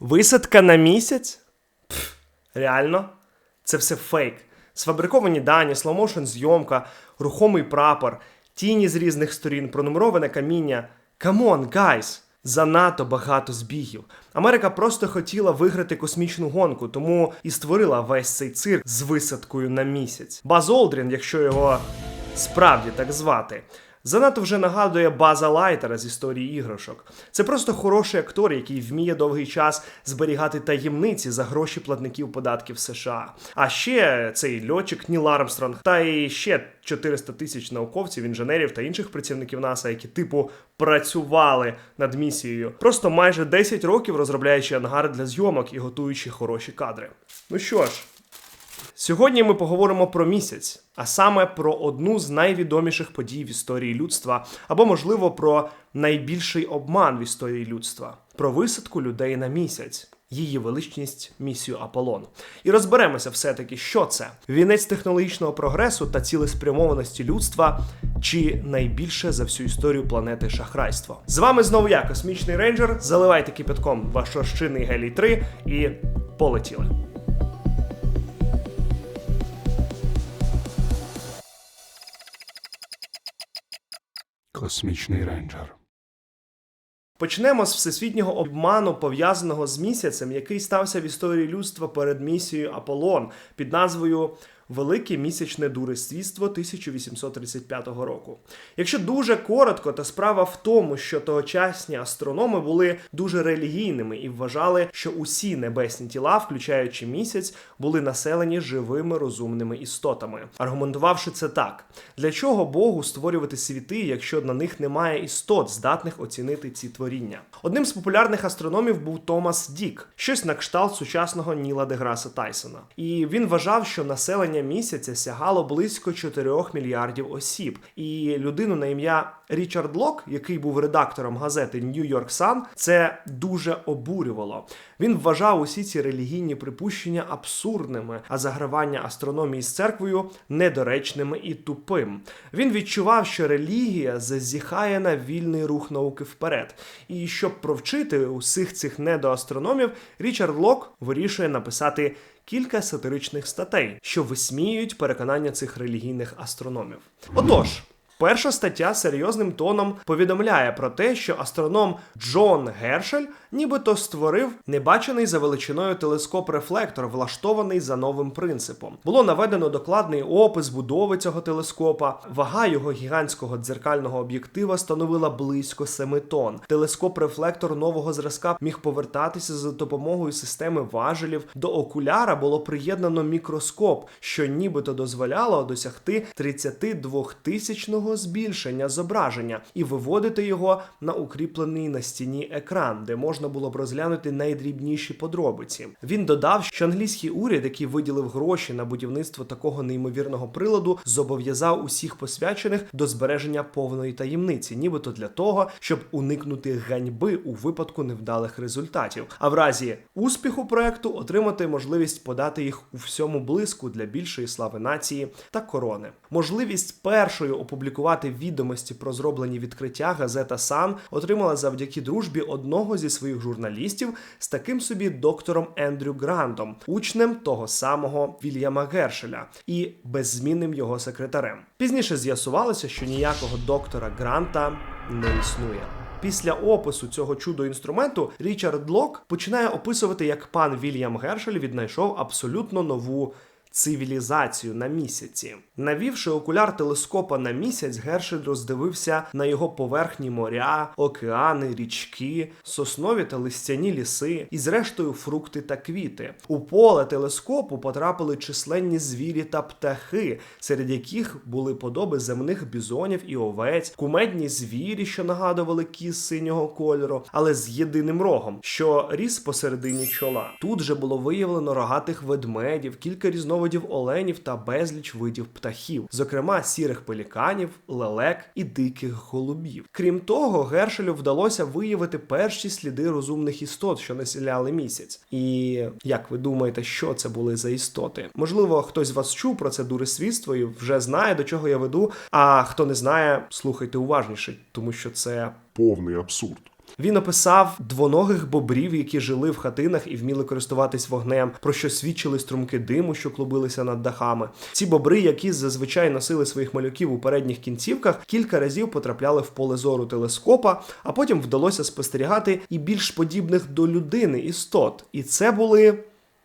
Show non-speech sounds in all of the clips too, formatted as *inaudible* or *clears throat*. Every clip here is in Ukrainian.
Висадка на місяць? Пф, реально? Це все фейк. Сфабриковані дані, слоумоушен зйомка, рухомий прапор, тіні з різних сторін, пронумероване каміння. Камон, гайс! Занадто багато збігів. Америка просто хотіла виграти космічну гонку, тому і створила весь цей цирк з висадкою на місяць. Баз Олдрін, якщо його справді так звати, занадто вже нагадує База Лайтера з історії іграшок. Це просто хороший актор, який вміє довгий час зберігати таємниці за гроші платників податків США. А ще цей льотчик Ніл Армстронг, та і ще 400 тисяч науковців, інженерів та інших працівників НАСА, які типу працювали над місією, просто майже 10 років розробляючи ангар для зйомок і готуючи хороші кадри. Ну що ж. Сьогодні ми поговоримо про місяць, а саме про одну з найвідоміших подій в історії людства, або, можливо, про найбільший обман в історії людства про висадку людей на місяць. Її величність місію Аполлон. І розберемося все-таки, що це вінець технологічного прогресу та цілеспрямованості людства, чи найбільше за всю історію планети шахрайство. З вами знову я, космічний рейнджер. Заливайте кипятком ваш розчинний гелій 3 і полетіли. Космічний рейнджер. Почнемо з всесвітнього обману, пов'язаного з місяцем, який стався в історії людства перед місією Аполлон під назвою Велике місячне дурествіство 1835 року. Якщо дуже коротко, то справа в тому, що тогочасні астрономи були дуже релігійними і вважали, що усі небесні тіла, включаючи місяць, були населені живими розумними істотами, аргументувавши це так: для чого Богу створювати світи, якщо на них немає істот, здатних оцінити ці творіння? Одним з популярних астрономів був Томас Дік, щось на кшталт сучасного Ніла Деграса Тайсона. І він вважав, що населення місяця сягало близько 4 мільярдів осіб. І людину на ім'я Річард Лок, який був редактором газети York Sun, це дуже обурювало. Він вважав усі ці релігійні припущення абсурдними, а загравання астрономії з церквою недоречними і тупим. Він відчував, що релігія зазіхає на вільний рух науки вперед. І щоб провчити усіх цих недоастрономів, Річард Лок вирішує написати кілька сатиричних статей, що висміюють переконання цих релігійних астрономів. Отож. Перша стаття серйозним тоном повідомляє про те, що астроном Джон Гершель нібито створив небачений за величиною телескоп-рефлектор, влаштований за новим принципом. Було наведено докладний опис будови цього телескопа. Вага його гігантського дзеркального об'єктива становила близько 7 тонн. Телескоп-рефлектор нового зразка міг повертатися за допомогою системи важелів. До окуляра було приєднано мікроскоп, що нібито дозволяло досягти 32-тисячного збільшення зображення і виводити його на укріплений на стіні екран, де можна було б розглянути найдрібніші подробиці. Він додав, що англійський уряд, який виділив гроші на будівництво такого неймовірного приладу, зобов'язав усіх посвячених до збереження повної таємниці, нібито для того, щоб уникнути ганьби у випадку невдалих результатів. А в разі успіху проекту отримати можливість подати їх у всьому блиску для більшої слави нації та корони. Можливість першою опублікувати відомості про зроблені відкриття газета Сан отримала завдяки дружбі одного зі своїх журналістів з таким собі доктором Ендрю Грантом, учнем того самого Вільяма Гершеля і беззмінним його секретарем. Пізніше з'ясувалося, що ніякого доктора Гранта не існує. Після опису цього чудо інструменту Річард Лок починає описувати, як пан Вільям Гершель віднайшов абсолютно нову цивілізацію на місяці. Навівши окуляр телескопа на місяць, Гершель роздивився на його поверхні моря, океани, річки, соснові та листяні ліси і, зрештою, фрукти та квіти. У поле телескопу потрапили численні звірі та птахи, серед яких були подоби земних бізонів і овець, кумедні звірі, що нагадували кіз синього кольору, але з єдиним рогом, що ріс посередині чола. Тут же було виявлено рогатих ведмедів, кілька різновидів різновидів оленів та безліч видів птахів, зокрема сірих пеліканів, лелек і диких голубів. Крім того, Гершелю вдалося виявити перші сліди розумних істот, що населяли місяць. І як ви думаєте, що це були за істоти? Можливо, хтось з вас чув про це дурисвітство і вже знає, до чого я веду. А хто не знає, слухайте уважніше, тому що це Повний абсурд. Він описав двоногих бобрів, які жили в хатинах і вміли користуватись вогнем, про що свідчили струмки диму, що клубилися над дахами. Ці бобри, які зазвичай носили своїх малюків у передніх кінцівках, кілька разів потрапляли в поле зору телескопа, а потім вдалося спостерігати і більш подібних до людини істот. І це були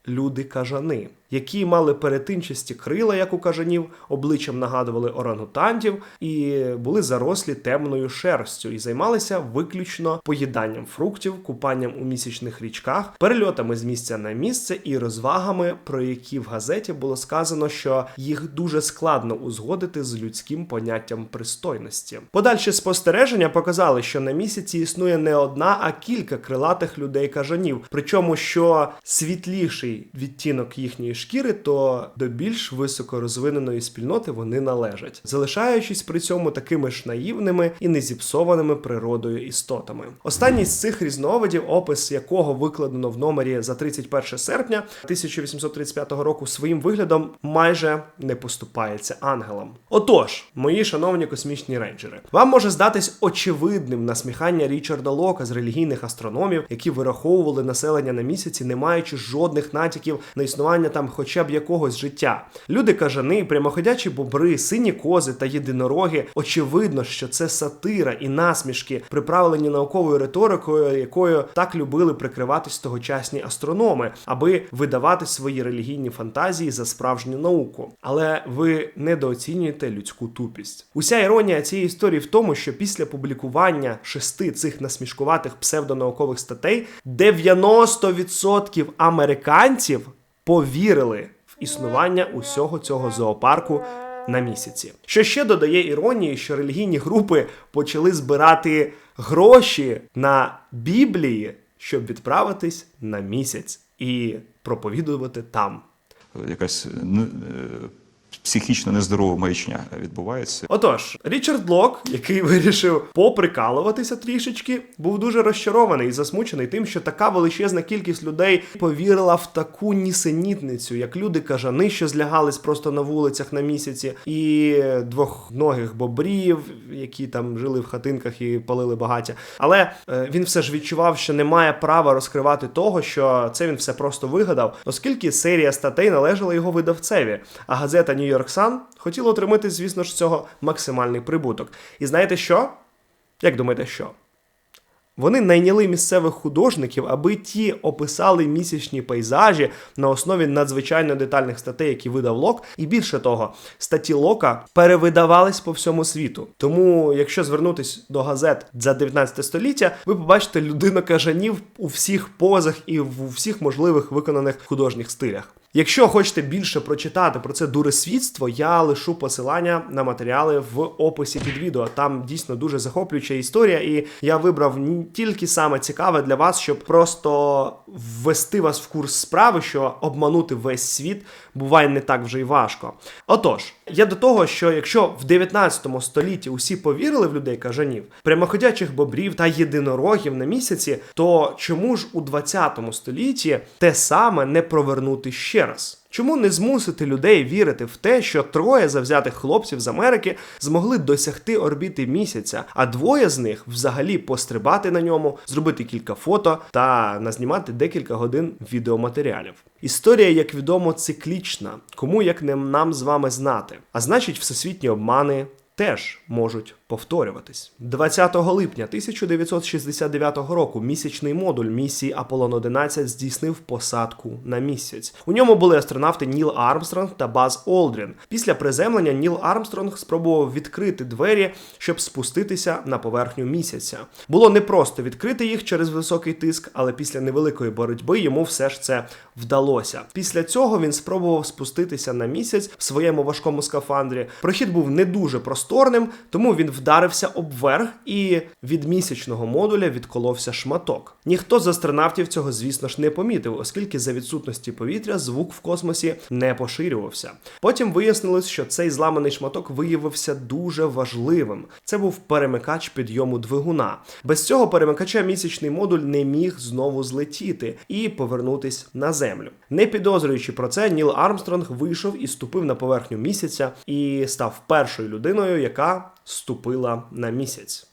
люди-кажани. Які мали перетинчасті крила, як у кажанів, обличчям нагадували орангутантів і були зарослі темною шерстю і займалися виключно поїданням фруктів, купанням у місячних річках, перельотами з місця на місце і розвагами, про які в газеті було сказано, що їх дуже складно узгодити з людським поняттям пристойності. Подальші спостереження показали, що на місяці існує не одна, а кілька крилатих людей-кажанів. Причому, що світліший відтінок їхньої шкіри, то до більш високорозвиненої спільноти вони належать, залишаючись при цьому такими ж наївними і незіпсованими природою істотами. Останній з цих різновидів, опис якого викладено в номері за 31 серпня 1835 року, своїм виглядом майже не поступається ангелам. Отож, мої шановні космічні рейнджери, вам може здатись очевидним насміхання Річарда Лока з релігійних астрономів, які вираховували населення на місяці, не маючи жодних натяків на існування там хоча б якогось життя. Люди кажани, прямоходячі бобри, сині кози та єдинороги. Очевидно, що це сатира і насмішки, приправлені науковою риторикою, якою так любили прикриватись тогочасні астрономи, аби видавати свої релігійні фантазії за справжню науку. Але ви недооцінюєте людську тупість. Уся іронія цієї історії в тому, що після публікування шести цих насмішкуватих псевдонаукових статей 90% американців повірили в існування усього цього зоопарку на місяці. Що ще додає іронії, що релігійні групи почали збирати гроші на Біблії, щоб відправитись на місяць і проповідувати там. якась ну, е, психічно нездорова маячня відбувається. Отож, Річард Лок, який *laughs* вирішив поприкалуватися трішечки, був дуже розчарований і засмучений тим, що така величезна кількість людей повірила в таку нісенітницю, як люди кажани, що злягались просто на вулицях на місяці, і двохногих бобрів, які там жили в хатинках і палили багаття. Але е, він все ж відчував, що не має права розкривати того, що це він все просто вигадав, оскільки серія статей належала його видавцеві, а газета New Хотіла отримати, звісно ж, з цього максимальний прибуток. І знаєте що? Як думаєте, що? Вони найняли місцевих художників, аби ті описали місячні пейзажі на основі надзвичайно детальних статей, які видав Лок. І більше того, статті Лока перевидавались по всьому світу. Тому, якщо звернутись до газет за 19 століття, ви побачите людину кажанів у всіх позах і в всіх можливих виконаних художніх стилях. Якщо хочете більше прочитати про це дуресвітство, я лишу посилання на матеріали в описі під відео. Там дійсно дуже захоплююча історія, і я вибрав тільки саме цікаве для вас, щоб просто ввести вас в курс справи, що обманути весь світ буває не так вже й важко. Отож, я до того, що якщо в 19 столітті усі повірили в людей кажанів, прямоходячих бобрів та єдинорогів на місяці, то чому ж у 20 столітті те саме не провернути ще раз? Чому не змусити людей вірити в те, що троє завзятих хлопців з Америки змогли досягти орбіти місяця, а двоє з них взагалі пострибати на ньому, зробити кілька фото та назнімати декілька годин відеоматеріалів? Історія, як відомо, циклічна, кому як не нам з вами знати. А значить, всесвітні обмани теж можуть повторюватись. 20 липня 1969 року місячний модуль місії Аполлон 11 здійснив посадку на місяць. У ньому були астронавти Ніл Армстронг та Баз Олдрін. Після приземлення Ніл Армстронг спробував відкрити двері, щоб спуститися на поверхню місяця. Було непросто відкрити їх через високий тиск, але після невеликої боротьби йому все ж це вдалося. Після цього він спробував спуститися на місяць в своєму важкому скафандрі. Прохід був не дуже простий. Просторним, тому він вдарився об верх і від місячного модуля відколовся шматок. Ніхто з астронавтів цього, звісно ж, не помітив, оскільки за відсутності повітря звук в космосі не поширювався. Потім вияснилось, що цей зламаний шматок виявився дуже важливим. Це був перемикач підйому двигуна. Без цього перемикача місячний модуль не міг знову злетіти і повернутись на землю. Не підозрюючи про це, Ніл Армстронг вийшов і ступив на поверхню місяця і став першою людиною, яка ступила на місяць.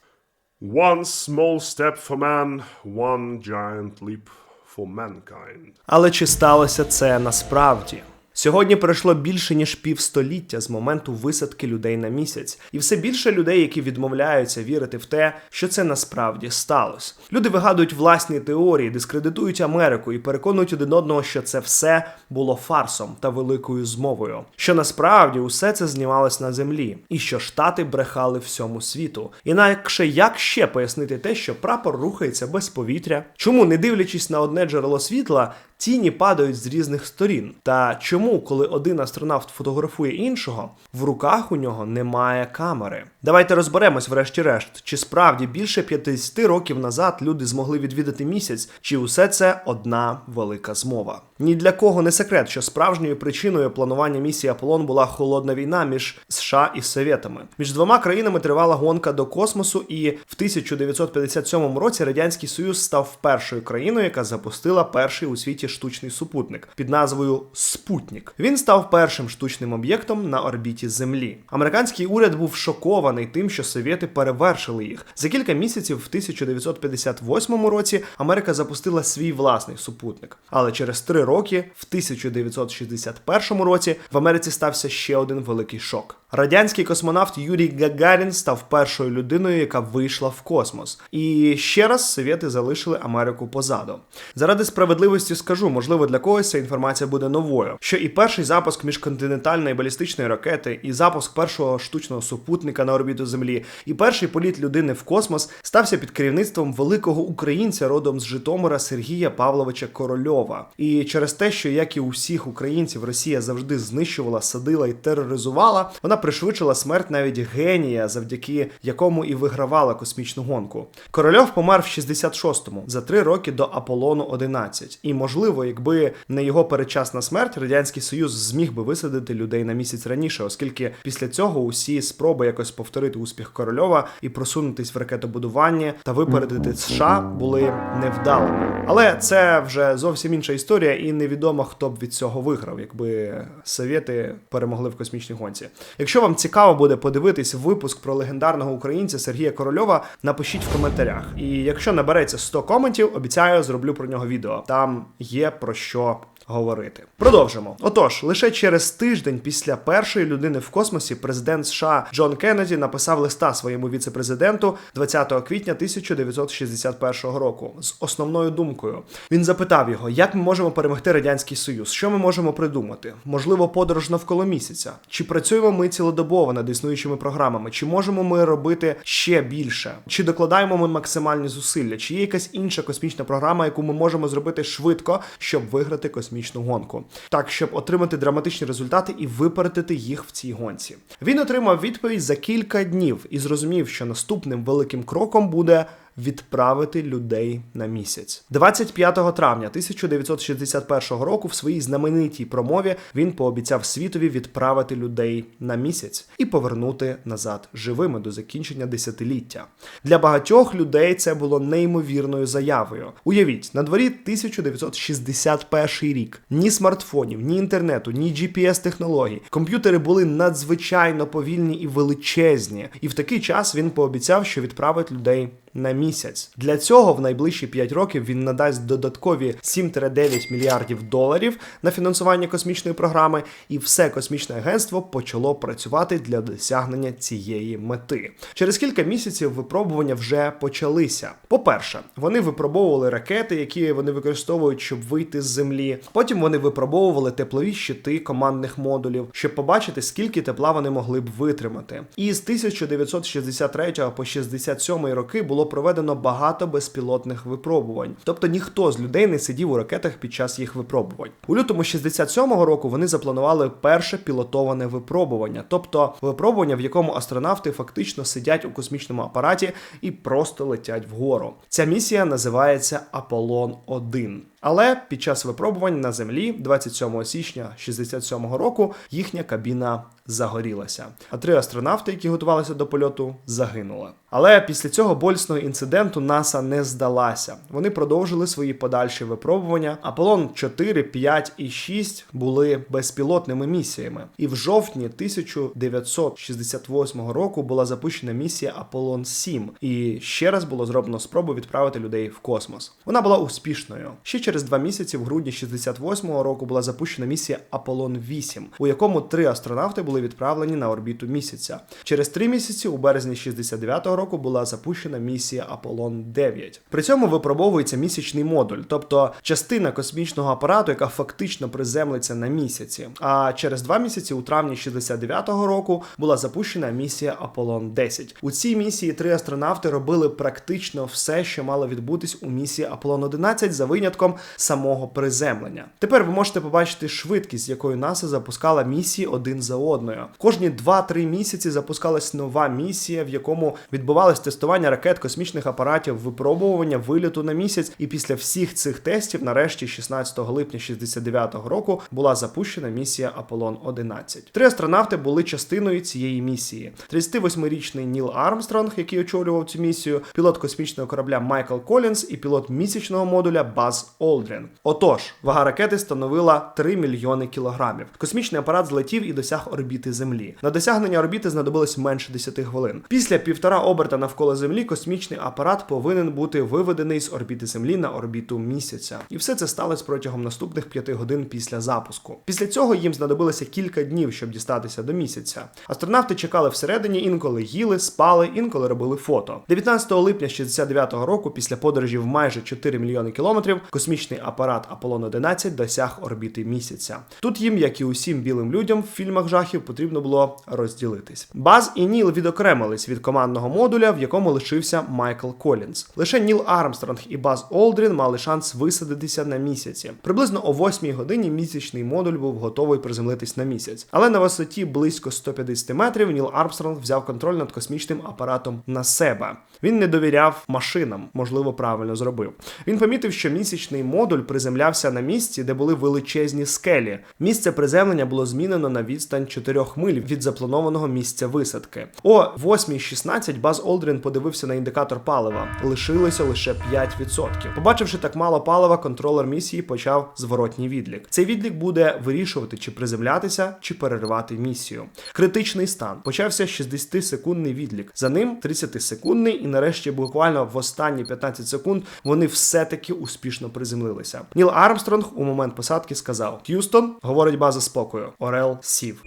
One small step for man, one giant leap for mankind. Але чи сталося це насправді? Сьогодні пройшло більше ніж півстоліття з моменту висадки людей на місяць, і все більше людей, які відмовляються вірити в те, що це насправді сталося. Люди вигадують власні теорії, дискредитують Америку і переконують один одного, що це все було фарсом та великою змовою. Що насправді усе це знімалось на землі, і що штати брехали всьому світу. Інакше як ще пояснити те, що прапор рухається без повітря? Чому, не дивлячись на одне джерело світла, Тіні падають з різних сторін. Та чому, коли один астронавт фотографує іншого, в руках у нього немає камери? Давайте розберемось, врешті-решт, чи справді більше 50 років назад люди змогли відвідати місяць, чи усе це одна велика змова? Ні для кого не секрет, що справжньою причиною планування місії Аполлон була холодна війна між США і Совєтами. Між двома країнами тривала гонка до космосу, і в 1957 році радянський союз став першою країною, яка запустила перший у світі штучний супутник під назвою Спутник. Він став першим штучним об'єктом на орбіті Землі. Американський уряд був шокований тим, що совєти перевершили їх. За кілька місяців в 1958 році Америка запустила свій власний супутник. Але через три роки, в 1961 році, в Америці стався ще один великий шок. Радянський космонавт Юрій Гагарін став першою людиною, яка вийшла в космос. І ще раз совєти залишили Америку позаду. Заради справедливості скажу, можливо, для когось ця інформація буде новою. Що і перший запуск міжконтинентальної балістичної ракети, і запуск першого штучного супутника на орбіту Землі, і перший політ людини в космос стався під керівництвом великого українця родом з Житомира Сергія Павловича Корольова. І через те, що як і у всіх українців, Росія завжди знищувала, садила і тероризувала, вона пришвидшила смерть навіть генія, завдяки якому і вигравала космічну гонку. Корольов помер в 66-му за три роки до Аполлону 11. І можливо, якби не його передчасна смерть, радянський союз зміг би висадити людей на місяць раніше, оскільки після цього усі спроби якось повторити успіх Корольова і просунутись в ракетобудування та випередити США були невдалими. Але це вже зовсім інша історія, і невідомо хто б від цього виграв, якби совєти перемогли в космічній гонці. Якщо вам цікаво буде подивитись випуск про легендарного українця Сергія Корольова, напишіть в коментарях. І якщо набереться 100 коментів, обіцяю, зроблю про нього відео. Там є про що. Говорити продовжимо. Отож, лише через тиждень після першої людини в космосі президент США Джон Кеннеді написав листа своєму віце-президенту 20 квітня 1961 року з основною думкою. Він запитав його, як ми можемо перемогти радянський союз, що ми можемо придумати? Можливо, подорож навколо місяця? Чи працюємо ми цілодобово над існуючими програмами? Чи можемо ми робити ще більше? Чи докладаємо ми максимальні зусилля? Чи є якась інша космічна програма, яку ми можемо зробити швидко, щоб виграти космічну гонку? Так, щоб отримати драматичні результати і випередити їх в цій гонці. Він отримав відповідь за кілька днів і зрозумів, що наступним великим кроком буде відправити людей на місяць. 25 травня 1961 року в своїй знаменитій промові він пообіцяв світові відправити людей на місяць і повернути назад живими до закінчення десятиліття. Для багатьох людей це було неймовірною заявою. Уявіть, на дворі 1961 рік ні смартфонів, ні інтернету, ні GPS технологій. Комп'ютери були надзвичайно повільні і величезні. І в такий час він пообіцяв, що відправить людей на місяць. Для цього в найближчі 5 років він надасть додаткові 7-9 мільярдів доларів на фінансування космічної програми, і все космічне агентство почало працювати для досягнення цієї мети. Через кілька місяців випробування вже почалися. По-перше, вони випробовували ракети, які вони використовують, щоб вийти з землі. Потім вони випробовували теплові щити командних модулів, щоб побачити, скільки тепла вони могли б витримати. І з 1963 по 67 роки було проведено багато безпілотних випробувань. Тобто ніхто з людей не сидів у ракетах під час їх випробувань. У лютому 67-го року вони запланували перше пілотоване випробування, тобто випробування, в якому астронавти фактично сидять у космічному апараті і просто летять вгору. Ця місія називається Аполлон 1 але під час випробувань на землі 27 січня 67-го року їхня кабіна загорілася. А три астронавти, які готувалися до польоту, загинули. Але після цього болісного інциденту НАСА не здалася. Вони продовжили свої подальші випробування. Аполлон 4, 5 і 6 були безпілотними місіями. І в жовтні 1968 року була запущена місія Аполлон 7. І ще раз було зроблено спробу відправити людей в космос. Вона була успішною. Ще через два місяці, в грудні 68-го року, була запущена місія Аполлон 8, у якому три астронавти були відправлені на орбіту місяця. Через три місяці, у березні 69-го року, була запущена місія Аполлон 9. При цьому випробовується місячний модуль, тобто частина космічного апарату, яка фактично приземлиться на місяці. А через два місяці, у травні 69-го року, була запущена місія Аполлон 10. У цій місії три астронавти робили практично все, що мало відбутись у місії Аполлон 11 за винятком самого приземлення. Тепер ви можете побачити швидкість, якою НАСА запускала місії один за одною. Кожні 2-3 місяці запускалась нова місія, в якому відбувалось тестування ракет, космічних апаратів, випробування виліту на місяць. І після всіх цих тестів, нарешті, 16 липня 69-го року, була запущена місія Аполлон 11. Три астронавти були частиною цієї місії: 38-річний Ніл Армстронг, який очолював цю місію, пілот космічного корабля Майкл Колінс і пілот місячного модуля Баз Олдрін. Отож, вага ракети становила 3 мільйони кілограмів. Космічний апарат злетів і досяг орбіти Землі. На досягнення орбіти знадобилось менше 10 хвилин. Після півтора оберта навколо Землі космічний апарат повинен бути виведений з орбіти Землі на орбіту місяця. І все це сталося протягом наступних 5 годин після запуску. Після цього їм знадобилося кілька днів, щоб дістатися до місяця. Астронавти чекали всередині, інколи їли, спали, інколи робили фото. 19 липня 69-го року, після подорожі в майже 4 мільйони кілометрів, космічний апарат Аполлон 11 досяг орбіти місяця. Тут їм, як і усім білим людям в фільмах жахів, потрібно було розділитись. Баз і Ніл відокремились від командного модуля, в якому лишився Майкл Колінз. Лише Ніл Армстронг і Баз Олдрін мали шанс висадитися на місяці. Приблизно о 8 годині місячний модуль був готовий приземлитись на місяць. Але на висоті близько 150 метрів Ніл Армстронг взяв контроль над космічним апаратом на себе. Він не довіряв машинам, можливо, правильно зробив. Він помітив, що місячний модуль приземлявся на місці, де були величезні скелі. Місце приземлення було змінено на відстань 4 миль від запланованого місця висадки. О 8.16 Баз Олдрін подивився на індикатор палива. Лишилося лише 5%. Побачивши так мало палива, контролер місії почав зворотній відлік. Цей відлік буде вирішувати, чи приземлятися, чи переривати місію. Критичний стан почався 60-секундний відлік. За ним 30-секундний, і нарешті, буквально в останні 15 секунд, вони все-таки успішно приземлилися. Ніл Армстронг у момент посадки сказав: Х'юстон, говорить база спокою. Орел сів.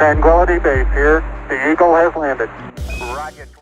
Tranquility Base here. The Eagle has landed.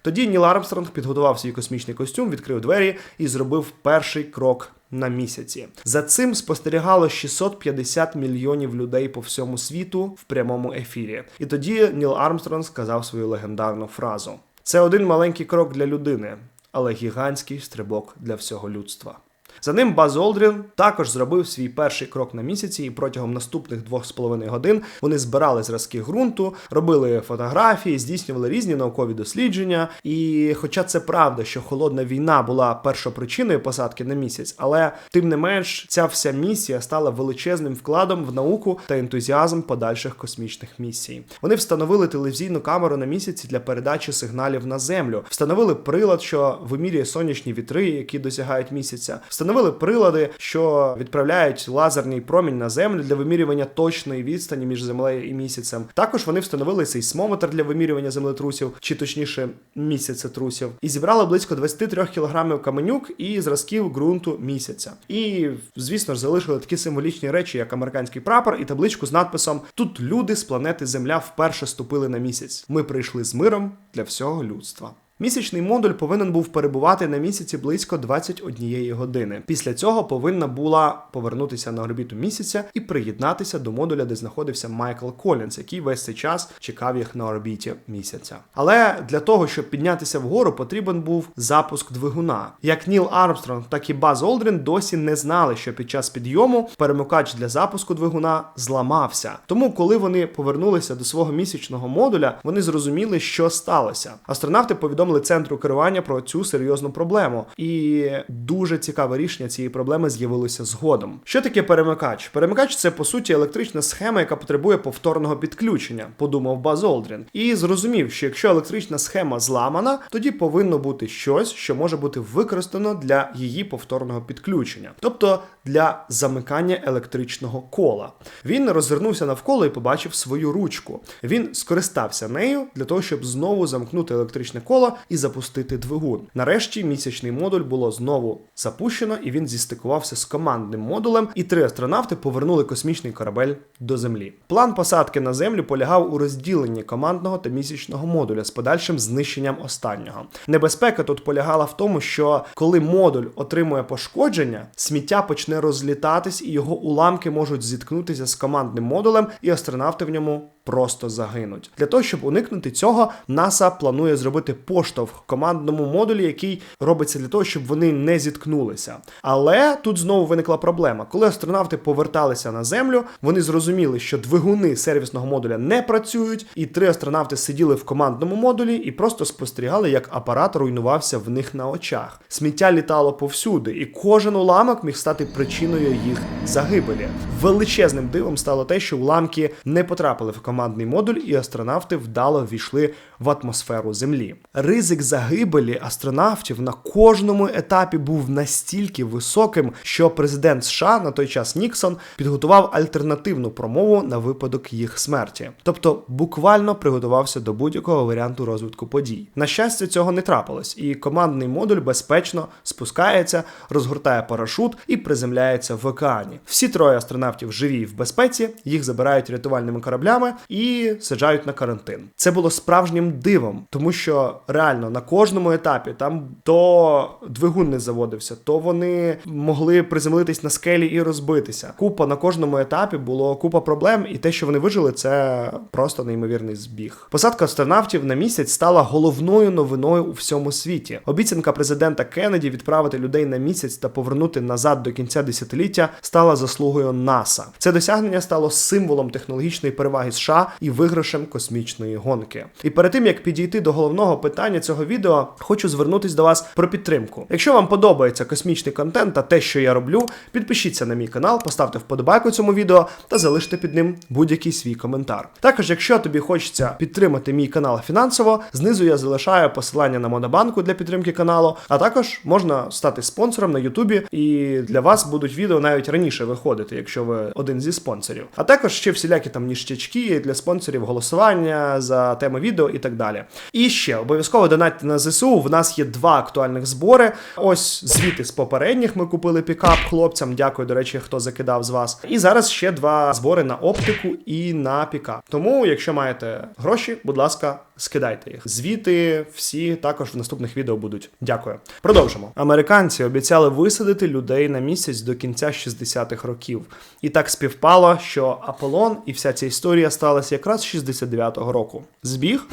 Тоді Ніл Армстронг підготував свій космічний костюм, відкрив двері і зробив перший крок. На місяці за цим спостерігало 650 мільйонів людей по всьому світу в прямому ефірі. І тоді Ніл Армстронг сказав свою легендарну фразу: це один маленький крок для людини, але гігантський стрибок для всього людства. За ним Баз Олдрін також зробив свій перший крок на місяці, і протягом наступних двох з половиною годин вони збирали зразки ґрунту, робили фотографії, здійснювали різні наукові дослідження. І, хоча це правда, що холодна війна була першопричиною посадки на місяць, але тим не менш ця вся місія стала величезним вкладом в науку та ентузіазм подальших космічних місій. Вони встановили телевізійну камеру на місяці для передачі сигналів на землю, встановили прилад, що вимірює сонячні вітри, які досягають місяця. Встановили прилади, що відправляють лазерний промінь на землю для вимірювання точної відстані між землею і місяцем. Також вони встановили сейсмометр для вимірювання землетрусів, чи точніше місяцетрусів, і зібрали близько 23 кілограмів каменюк і зразків ґрунту місяця. І звісно ж залишили такі символічні речі, як американський прапор і табличку з надписом Тут люди з планети Земля вперше ступили на місяць. Ми прийшли з миром для всього людства. Місячний модуль повинен був перебувати на місяці близько 21 години. Після цього повинна була повернутися на орбіту місяця і приєднатися до модуля, де знаходився Майкл Колінс, який весь цей час чекав їх на орбіті місяця. Але для того, щоб піднятися вгору, потрібен був запуск двигуна. Як Ніл Армстронг, так і Баз Олдрін досі не знали, що під час підйому перемикач для запуску двигуна зламався. Тому, коли вони повернулися до свого місячного модуля, вони зрозуміли, що сталося. Астронавти повідомили центру керування про цю серйозну проблему, і дуже цікаве рішення цієї проблеми з'явилося згодом. Що таке перемикач? Перемикач це по суті електрична схема, яка потребує повторного підключення, подумав Баз Олдрін, і зрозумів, що якщо електрична схема зламана, тоді повинно бути щось, що може бути використано для її повторного підключення, тобто для замикання електричного кола. Він розвернувся навколо і побачив свою ручку. Він скористався нею для того, щоб знову замкнути електричне коло і запустити двигун. Нарешті місячний модуль було знову запущено, і він зістикувався з командним модулем, і три астронавти повернули космічний корабель до землі. План посадки на землю полягав у розділенні командного та місячного модуля з подальшим знищенням останнього. Небезпека тут полягала в тому, що коли модуль отримує пошкодження, сміття почне розлітатись, і його уламки можуть зіткнутися з командним модулем, і астронавти в ньому просто загинуть. Для того, щоб уникнути цього, НАСА планує зробити поштовх командному модулі, який робиться для того, щоб вони не зіткнулися. Але тут знову виникла проблема. Коли астронавти поверталися на землю, вони зрозуміли, що двигуни сервісного модуля не працюють, і три астронавти сиділи в командному модулі і просто спостерігали, як апарат руйнувався в них на очах. Сміття літало повсюди, і кожен уламок міг стати причиною їх загибелі. Величезним дивом стало те, що уламки не потрапили в командний модуль, і астронавти вдало ввійшли в атмосферу Землі. Ризик загибелі астронавтів на кожному етапі був настільки високим, що президент США на той час Ніксон підготував альтернативну промову на випадок їх смерті, тобто буквально приготувався до будь-якого варіанту розвитку подій. На щастя, цього не трапилось, і командний модуль безпечно спускається, розгортає парашут і приземляється в океані. Всі троє астронавтів живі і в безпеці, їх забирають рятувальними кораблями і саджають на карантин. Це було справжнім дивом, тому що реально на кожному етапі там то двигун не заводився, то вони могли приземлитись на скелі і розбитися. Купа на кожному етапі було купа проблем, і те, що вони вижили, це просто неймовірний збіг. Посадка астронавтів на місяць стала головною новиною у всьому світі. Обіцянка президента Кеннеді відправити людей на місяць та повернути назад до кінця десятиліття стала заслугою НАСА. Це досягнення стало символом технологічної переваги США і виграшем космічної гонки. І перед тим як підійти до головного питання цього відео, хочу звернутись до вас про підтримку. Якщо вам подобається космічний контент та те, що я роблю, підпишіться на мій канал, поставте вподобайку цьому відео та залиште під ним будь-який свій коментар. Також, якщо тобі хочеться підтримати мій канал фінансово, знизу я залишаю посилання на монобанку для підтримки каналу, а також можна стати спонсором на Ютубі, і для вас будуть відео навіть раніше виходити, якщо ви один зі спонсорів. А також ще всілякі там ніштячки для спонсорів, голосування за теми відео і так далі. І ще обов'язково донатьте на ЗСУ. В нас є два актуальних збори. Ось звіти з попередніх ми купили пікап хлопцям. Дякую, до речі, хто закидав з вас. І зараз ще два збори на оптику і на пікап. Тому, якщо маєте гроші, будь ласка, скидайте їх. Звіти всі також в наступних відео будуть. Дякую. Продовжимо. Американці обіцяли висадити людей на місяць до кінця 60-х років. І так співпало, що Аполлон і вся ця історія сталася якраз з 69-го року. Збіг?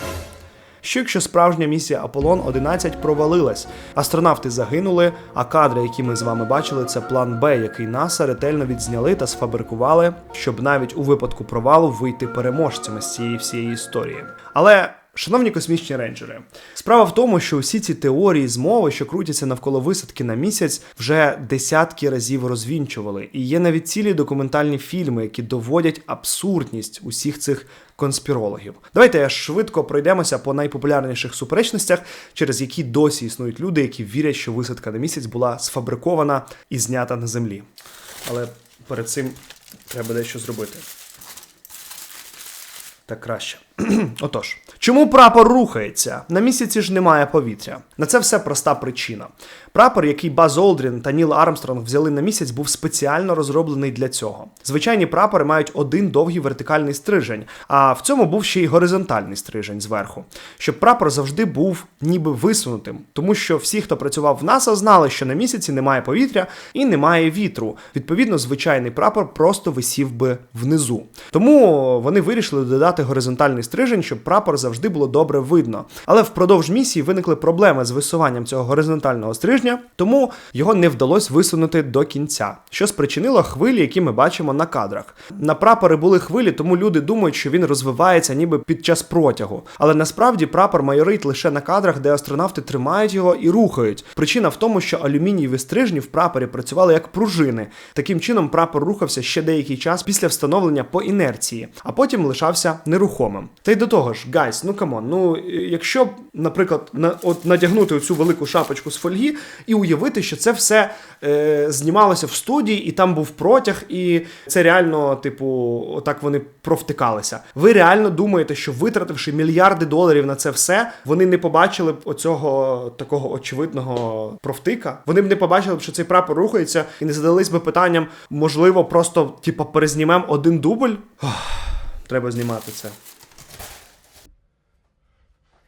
Що якщо справжня місія Аполлон 11 провалилась, астронавти загинули, а кадри, які ми з вами бачили, це план Б, який НАСА ретельно відзняли та сфабрикували, щоб навіть у випадку провалу вийти переможцями з цієї всієї історії. Але. Шановні космічні рейнджери, справа в тому, що усі ці теорії змови, що крутяться навколо висадки на місяць, вже десятки разів розвінчували, і є навіть цілі документальні фільми, які доводять абсурдність усіх цих конспірологів. Давайте швидко пройдемося по найпопулярніших суперечностях, через які досі існують люди, які вірять, що висадка на місяць була сфабрикована і знята на землі. Але перед цим треба дещо зробити. Так краще. *clears throat* Отож, чому прапор рухається? На місяці ж немає повітря. На це все проста причина. Прапор, який Баз Олдрін та Ніл Армстронг взяли на місяць, був спеціально розроблений для цього. Звичайні прапори мають один довгий вертикальний стрижень, а в цьому був ще й горизонтальний стрижень зверху, щоб прапор завжди був ніби висунутим, тому що всі, хто працював в НАСА, знали, що на місяці немає повітря і немає вітру. Відповідно, звичайний прапор просто висів би внизу. Тому вони вирішили додати горизонтальний стрижень, щоб прапор завжди було добре видно. Але впродовж місії виникли проблеми з висуванням цього горизонтального стрижня, тому його не вдалося висунути до кінця, що спричинило хвилі, які ми бачимо на кадрах. На прапори були хвилі, тому люди думають, що він розвивається ніби під час протягу. Але насправді прапор майорить лише на кадрах, де астронавти тримають його і рухають. Причина в тому, що алюмінієві стрижні в прапорі працювали як пружини. Таким чином, прапор рухався ще деякий час після встановлення по інерції, а потім лишався нерухомим. Та й до того ж, гайс, ну камон, ну е, якщо, наприклад, на от надягнути оцю велику шапочку з фольги і уявити, що це все е, знімалося в студії, і там був протяг, і це реально, типу, отак вони провтикалися. Ви реально думаєте, що витративши мільярди доларів на це все, вони не побачили б оцього такого очевидного провтика? Вони б не побачили б, що цей прапор рухається, і не задались би питанням, можливо, просто типу, перезнімемо один дубль? Ох, Треба знімати це.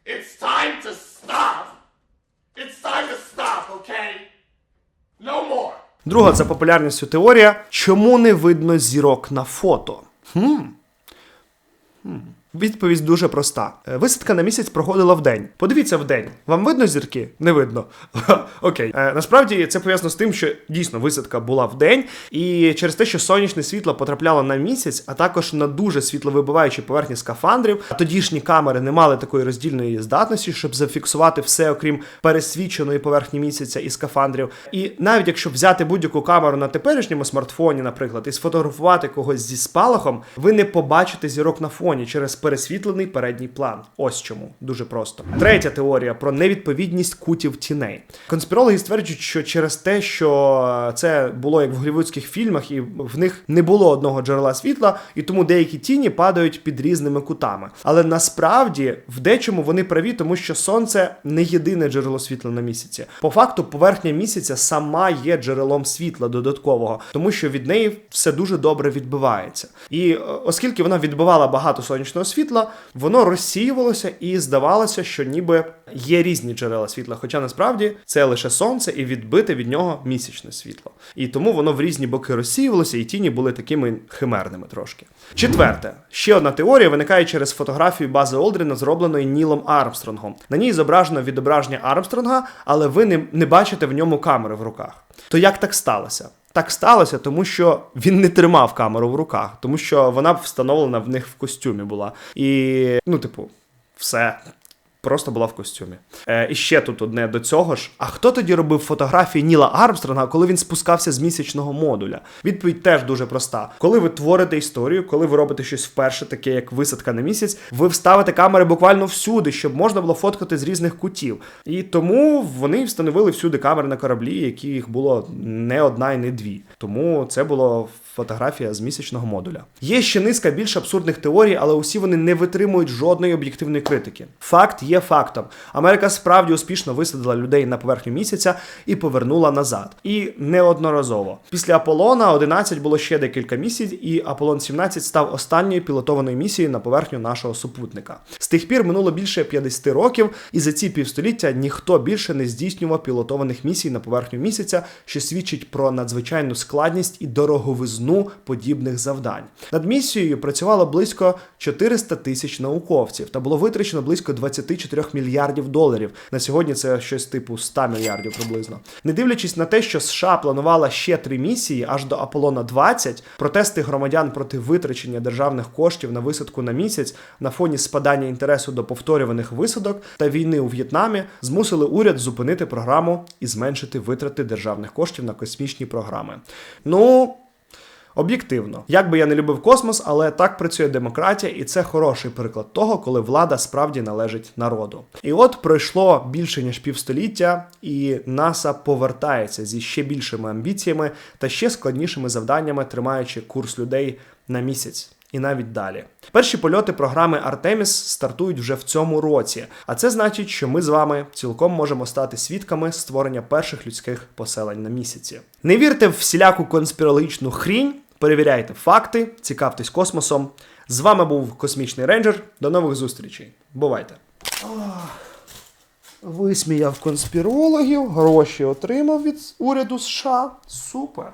It's time No more. Друга за популярністю теорія: чому не видно зірок на фото? Хм. Хм. Відповідь дуже проста. Е, Висадка на місяць проходила вдень. Подивіться вдень. Вам видно зірки? Не видно. *laughs* Окей. Е, Насправді це пов'язано з тим, що дійсно висадка була вдень, і через те, що сонячне світло потрапляло на місяць, а також на дуже світловибиваючі поверхні скафандрів. А тодішні камери не мали такої роздільної здатності, щоб зафіксувати все, окрім пересвіченої поверхні місяця і скафандрів. І навіть якщо взяти будь-яку камеру на теперішньому смартфоні, наприклад, і сфотографувати когось зі спалахом, ви не побачите зірок на фоні через пересвітлений передній план. Ось чому дуже просто. Третя теорія про невідповідність кутів тіней. Конспірологи стверджують, що через те, що це було як в голівудських фільмах, і в них не було одного джерела світла, і тому деякі тіні падають під різними кутами. Але насправді в дечому вони праві, тому що сонце не єдине джерело світла на місяці. По факту, поверхня місяця сама є джерелом світла додаткового, тому що від неї все дуже добре відбивається. І е, оскільки вона відбивала багато сонячного світла, воно розсіювалося і здавалося, що ніби є різні джерела світла. Хоча насправді це лише сонце і відбите від нього місячне світло. І тому воно в різні боки розсіювалося, і тіні були такими химерними трошки. Четверте, ще одна теорія виникає через фотографію бази Олдріна, зробленої Нілом Армстронгом. На ній зображено відображення Армстронга, але ви не, не бачите в ньому камери в руках. То як так сталося? Так сталося, тому що він не тримав камеру в руках, тому що вона встановлена в них в костюмі була. І, ну, типу, все. Просто була в костюмі. Е, і ще тут одне до цього ж. А хто тоді робив фотографії Ніла Армстронга, коли він спускався з місячного модуля? Відповідь теж дуже проста. Коли ви творите історію, коли ви робите щось вперше, таке як висадка на місяць, ви вставите камери буквально всюди, щоб можна було фоткати з різних кутів. І тому вони встановили всюди камери на кораблі, які їх було не одна і не дві. Тому це було фотографія з місячного модуля. Є ще низка більш абсурдних теорій, але усі вони не витримують жодної об'єктивної критики. Факт є фактом. Америка справді успішно висадила людей на поверхню місяця і повернула назад. І неодноразово. Після Аполлона 11 було ще декілька місій, і Аполлон 17 став останньою пілотованою місією на поверхню нашого супутника. З тих пір минуло більше 50 років, і за ці півстоліття ніхто більше не здійснював пілотованих місій на поверхню місяця, що свідчить про надзвичайну складність і дороговизну подібних завдань. Над місією працювало близько 400 тисяч науковців та було витрачено близько 24 мільярдів доларів. На сьогодні це щось типу 100 мільярдів приблизно. Не дивлячись на те, що США планувала ще три місії аж до Аполлона 20, протести громадян проти витрачення державних коштів на висадку на місяць на фоні спадання інтересу до повторюваних висадок та війни у В'єтнамі змусили уряд зупинити програму і зменшити витрати державних коштів на космічні програми. Ну. Об'єктивно, як би я не любив космос, але так працює демократія, і це хороший приклад того, коли влада справді належить народу. І от пройшло більше ніж півстоліття, і НАСА повертається зі ще більшими амбіціями та ще складнішими завданнями, тримаючи курс людей на місяць. і навіть далі. Перші польоти програми Артеміс стартують вже в цьому році, а це значить, що ми з вами цілком можемо стати свідками створення перших людських поселень на місяці. Не вірте в всіляку конспірологічну хрінь, перевіряйте факти, цікавтесь космосом. З вами був Космічний рейнджер. До нових зустрічей. Бувайте! Висміяв конспірологів, гроші отримав від уряду США. Супер.